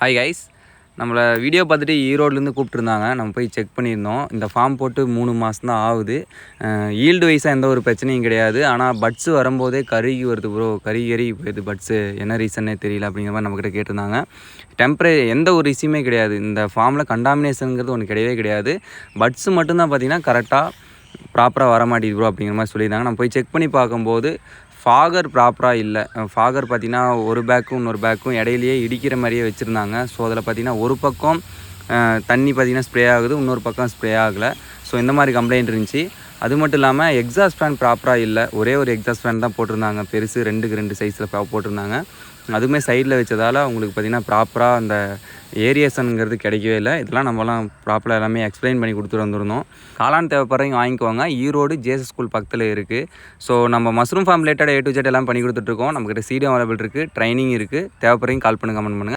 Hi guys நம்மளை video பார்த்துட்டு ஈரோட்லேருந்து கூப்பிட்ருந்தாங்க நம்ம போய் செக் பண்ணியிருந்தோம். இந்த ஃபார்ம் போட்டு மூணு மாதம் தான் ஆகுது. ஈல்டு வைஸாக எந்த ஒரு பிரச்சனையும் கிடையாது. ஆனால் பட்ஸு வரும்போதே கருகி வருது ப்ரோ கருகி கருகி போயிடுது பட்ஸு என்ன ரீசன்னே தெரியல அப்படிங்கிற மாதிரி நம்மக்கிட்ட கேட்டிருந்தாங்க. டெம்பரே எந்த ஒரு இஷ்யூமே கிடையாது. இந்த ஃபார்மில் கண்டாமினேஷனுங்கிறது ஒன்று கிடையவே கிடையாது. பட்ஸு மட்டும்தான் பார்த்தீங்கன்னா கரெக்டாக ப்ராப்பராக வர மாட்டேங்குது ப்ரோ அப்படிங்கிற மாதிரி சொல்லியிருந்தாங்க. நம்ம போய் செக் பண்ணி பார்க்கும்போது ஃபாகர் ப்ராப்பராக இல்லை. ஃபாகர் பார்த்திங்கன்னா ஒரு பேக்கும் இன்னொரு பேக்கும் இடையிலேயே இடிக்கிற மாதிரியே வச்சுருந்தாங்க. ஸோ அதில் பார்த்திங்கன்னா ஒரு பக்கம் தண்ணி பார்த்திங்கன்னா ஸ்ப்ரே ஆகுது இன்னொரு பக்கம் ஸ்ப்ரே ஆகலை. ஸோ இந்த மாதிரி கம்ப்ளைண்ட் இருந்துச்சு. அது மட்டும் இல்லாமல் எக்ஸாஸ்ட் ஃபேன் ப்ராப்பராக இல்லை. ஒரே ஒரு எக்ஸாஸ்ட் ஃபேன் தான் போட்டிருந்தாங்க. பெருசு ரெண்டுக்கு ரெண்டு சைஸில் போட்டிருந்தாங்க. அதுவுமே சைடில் வச்சதால் உங்களுக்கு பார்த்திங்கன்னா ப்ராப்பராக அந்த ஏரியேஷனுங்கிறது கிடைக்கவே இல்லை. இதெல்லாம் நம்மலாம் ப்ராப்பராக எல்லாமே எக்ஸ்பிளைன் பண்ணி கொடுத்துட்டு வந்திருந்தோம். காளான் தேவைப்படுறவங்க வாங்கிக்குவாங்க ஈரோடு ஜேஎஸ் ஸ்கூல் பக்கத்தில் இருக்குது ஸோ நம்ம mushroom farm related A to Z எல்லாம் பண்ணி கொடுத்துட்ருக்கோம் நம்மக்கிட்ட சீடியம் அவைலபிள் இருக்குது ட்ரைனிங் இருக்குது தேவைப்படுறவங்க கால் பண்ணி கமெண்ட் பண்ணுங்கள்